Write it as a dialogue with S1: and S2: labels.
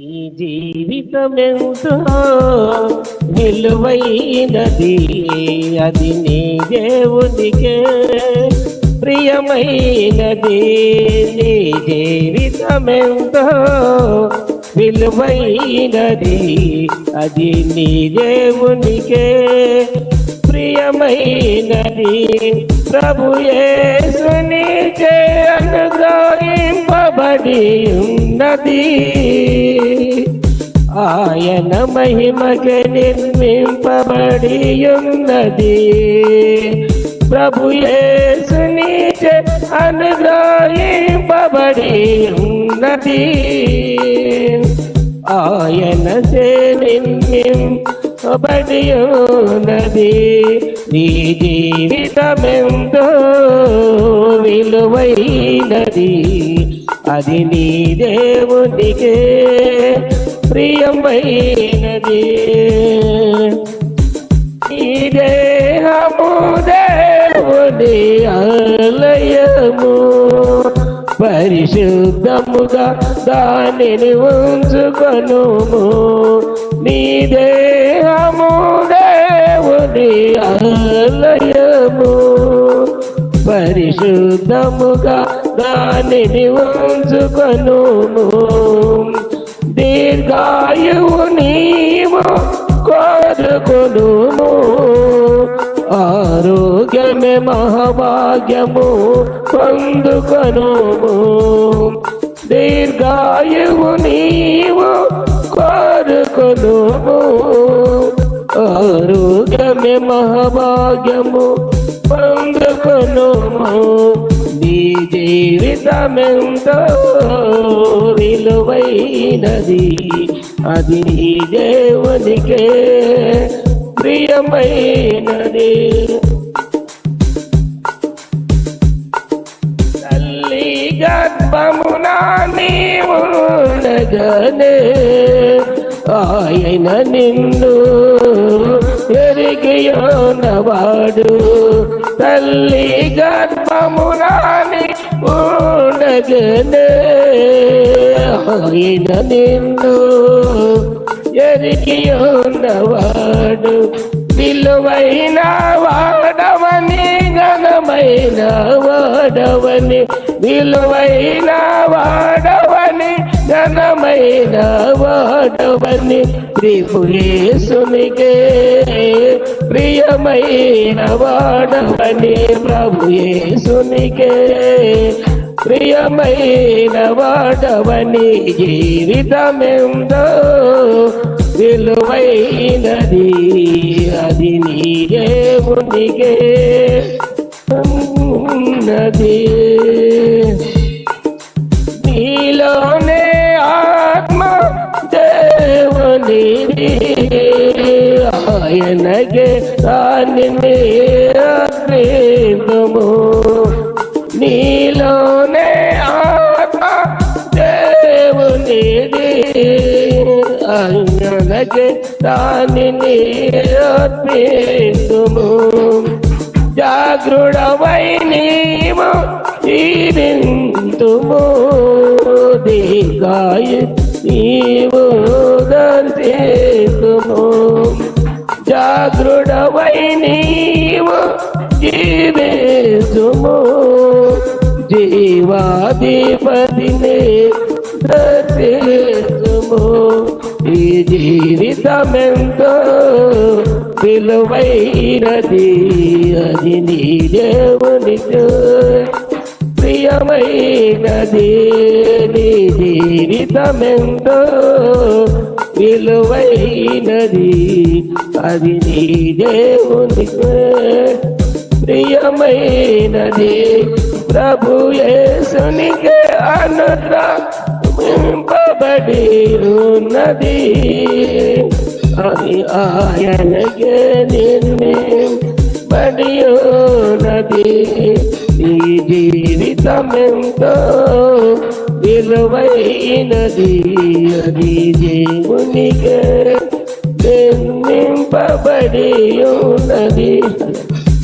S1: ఈ జీవితమెంతో విలువైనది అది నీ దేవునికే ప్రియమైనది. నీ జీవితమెంతో విలువైనది అది నీ దేవునికే ప్రియమైనది. ప్రభు యేసుని అనుగ్రహింపబడి ఉన్నది ఆయన మహిమకి నిర్మింపబడి ఉన్నది ప్రభు యేసుని అనుగ్రహింపబడి ఉన్నది ఆయన నిర్మింపబడి ఉన్నది నీ జీవితమెంతో విలువైనది. అది నీ దేవునికే ప్రియమైనది. ఈ దేహము దేవుని ఆలయము. పరిశుద్ధముగా దానిని ఉంచుకొను నీ దేహము దేవుని ఆలయము పరిశుద్ధముగా దానిని ఉంచుకొనుము. దీర్ఘాయువు నీవు కోరుకొనుము. ఆరోగ్యమే మహాభాగ్యము పొందుకొనుము. దీర్ఘాయువు నీవు కోరుకొనుము. ఆరోగ్యమే మహాభాగ్యము పొందుకొనుము. నీ జీవితమెంతో విలువైనది అది నీ దేవునికే ప్రియమైనది. తల్లి గర్భమునా నీవు నగనే ఆయన నిన్ను ఎరిగియోనవాడు తల్లి గర్భమురాని ఉండగనే. ఆయన నిన్ను ఎరిగియోనవాడు విలువైన వాడవని ఘనమైన వాడవని విలువైన వాడవని ఘనమైన వాడవని త్రిపురేశునికే ప్రియమైన వాడవని ప్రభుయేశునికే ప్రియమైన వాడవని జీవితమెందో విలువైనది అది నీ దేవునికే. ఉన్నది. ఆయనకే దానిని అర్పింపము నీలోనే ఆత్మ దేవుని ఆయనకే దానిని అర్పింపము జాగృడవై నీవు జీవింతుము. దీగాయ నీవు. నీవు జీవితుము జీవాధిపతిని దర్శితుము ఈ జీవితమెంతో విలువైనది అది నీ దేవునితో ప్రియమైనది నీ జీవితమెంతో విలువైనది. అది నీ దేవుని ప్రియమైనది. ప్రభు యేసునికే అనుగ్రహింపబడి ఉన్నది అది ఆయనకే నిర్మింపబడి ఉన్నది ఈ జీవితమెంతో విలువైనది అది దేవునికి నిర్మింపబడి ఉన్నది.